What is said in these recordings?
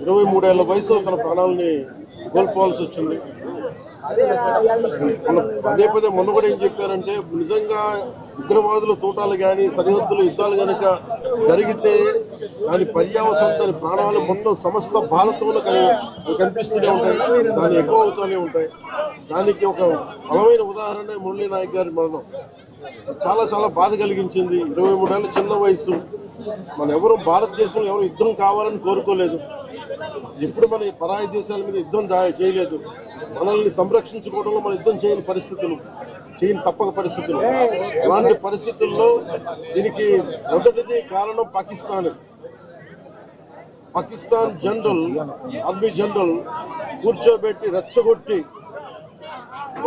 ఇరవై మూడేళ్ళ వయసులో తన ప్రాణాలని కోల్పోవాల్సి వచ్చింది. పదే పదే మొన్న కూడా ఏం చెప్పారంటే నిజంగా ఉగ్రవాదుల తూటాలు కానీ సరిహద్దులు యుద్ధాలు కనుక జరిగితే దాని పర్యావసరం దాని ప్రాణాలు మొత్తం సమస్త భారతంలో కని- కనిపిస్తూనే ఉంటాయి. దాని ఎక్కువ అవుతూనే ఉంటాయి. దానికి ఒక బలమైన ఉదాహరణ మురళీ నాయక్ గారి మరణం. చాలా చాలా బాధ కలిగించింది. ఇరవై మూడేళ్ళ చిన్న వయసు మన ఎవరు భారతదేశంలో ఎవరు యుద్ధం కావాలని కోరుకోలేదు. ఎప్పుడు మన పరాయ పరాయి దేశాల మీద యుద్ధం దా చేయలేదు. మనల్ని సంరక్షించుకోవడంలో మన యుద్ధం చేయని పరిస్థితులు చేయని తప్పక పరిస్థితులు. అలాంటి పరిస్థితుల్లో దీనికి మొదటిది కారణం Pakistan. Pakistan general army general కూర్చోబెట్టి రెచ్చగొట్టి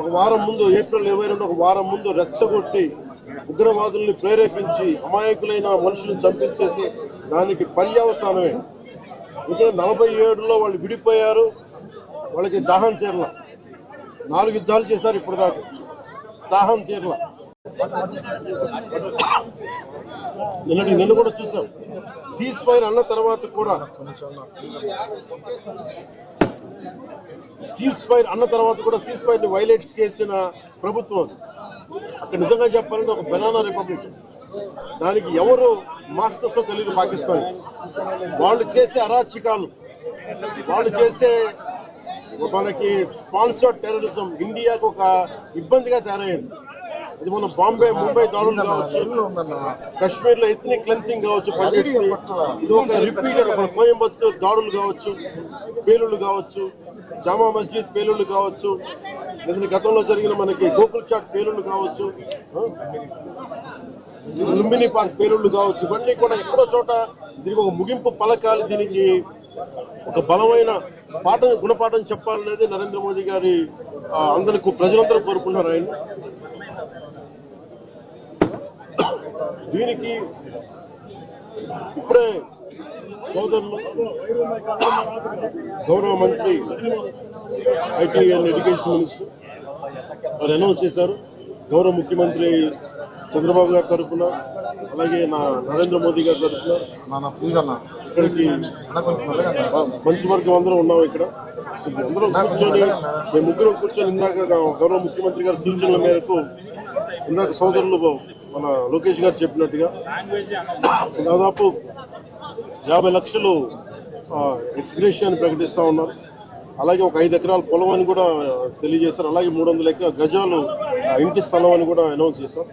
ఒక వారం ముందు ఏప్రిల్ ఇరవై రెండు ఒక వారం ముందు రెచ్చగొట్టి ఉగ్రవాదుల్ని ప్రేరేపించి అమాయకులైన మనుషులను చంపించేసి దానికి పర్యావసానమే. ఇక్కడ నలభై ఏడులో వాళ్ళు విడిపోయారు వాళ్ళకి దాహం తీరల. నాలుగు యుద్ధాలు చేశారు ఇప్పుడు దాకా దాహం తీరల. నిన్నటి నిన్ను కూడా చూసాం సీజ్ ఫైర్ అన్న తర్వాత కూడా. సీజ్ ఫైర్ అన్న తర్వాత కూడా సీజ్ ఫైర్ని వైలేట్ చేసిన ప్రభుత్వం నిజంగా చెప్పాలంటే ఒక బెనానా రిపబ్లిక్. దానికి ఎవరు మాస్టర్స్ తెలియదు పాకిస్తాన్. వాళ్ళు చేసే అరాచకాలు వాళ్ళు చేసే మనకి స్పాన్సర్డ్ టెర్రరిజం ఇండియాకు ఒక ఇబ్బందిగా తయారైంది ఇది మన బాంబే ముంబై దాడులు కావచ్చు కశ్మీర్లో ఎథనిక్ క్లెన్సింగ్ కావచ్చు ఇది ఒక రిపీటెడ్ మన కోయంబత్తూర్ దాడులు కావచ్చు పేలుళ్ళు కావచ్చు జామా మస్జిద్ పేలుళ్ళు కావచ్చు లేదంటే గతంలో జరిగిన మనకి గోకుల్ చాట్ పేలుళ్ళు కావచ్చు లుంబిని పార్క్ పేలుళ్ళు కావచ్చు ఇవన్నీ కూడా ఎక్కడో చోట దీనికి ఒక ముగింపు పలకాలి దీనికి ఒక బలమైన పాఠం గుణపాఠం చెప్పాలనేది నరేంద్ర మోదీ గారి అందరికీ అందరికి ప్రజలందరూ కోరుకున్నారు ఆయన. దీనికి ఇప్పుడే సోదరులు గౌరవ మంత్రి ఐటీ అండ్ ఎడ్యుకేషన్ మినిస్టర్ వారు అనౌన్స్ చేశారు. గౌరవ ముఖ్యమంత్రి చంద్రబాబు గారి తరఫున అలాగే నా నరేంద్ర మోదీ గారి తరఫున ఇక్కడికి మంత్రివర్గం అందరం ఉన్నాం ఇక్కడ. అందరం కూర్చొని మేము ముగ్గురం కూర్చొని ఇందాక గౌరవ ముఖ్యమంత్రి గారి సూచనల మేరకు ఇందాక సోదరులు మన లోకేష్ గారు చెప్పినట్టుగా దాదాపు యాభై లక్షలు ఎక్స్గ్రేషియా ప్రకటిస్తూ ఉన్నారు. అలాగే ఒక ఐదు ఎకరాల పొలం అని కూడా తెలియజేశారు. అలాగే మూడు వందల గజాలు ఆ, ఇంటి స్థలం అని కూడా అనౌన్స్ చేశాం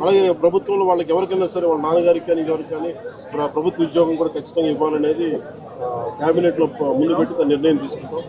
అలాగే ప్రభుత్వంలో వాళ్ళకి ఎవరికైనా సరే వాళ్ళ నాన్నగారికి కానీ ఎవరికి కానీ ప్రభుత్వ ఉద్యోగం కూడా ఖచ్చితంగా ఇవ్వాలనేది క్యాబినెట్లో ముందు పెట్టి నిర్ణయం తీసుకుంటాం.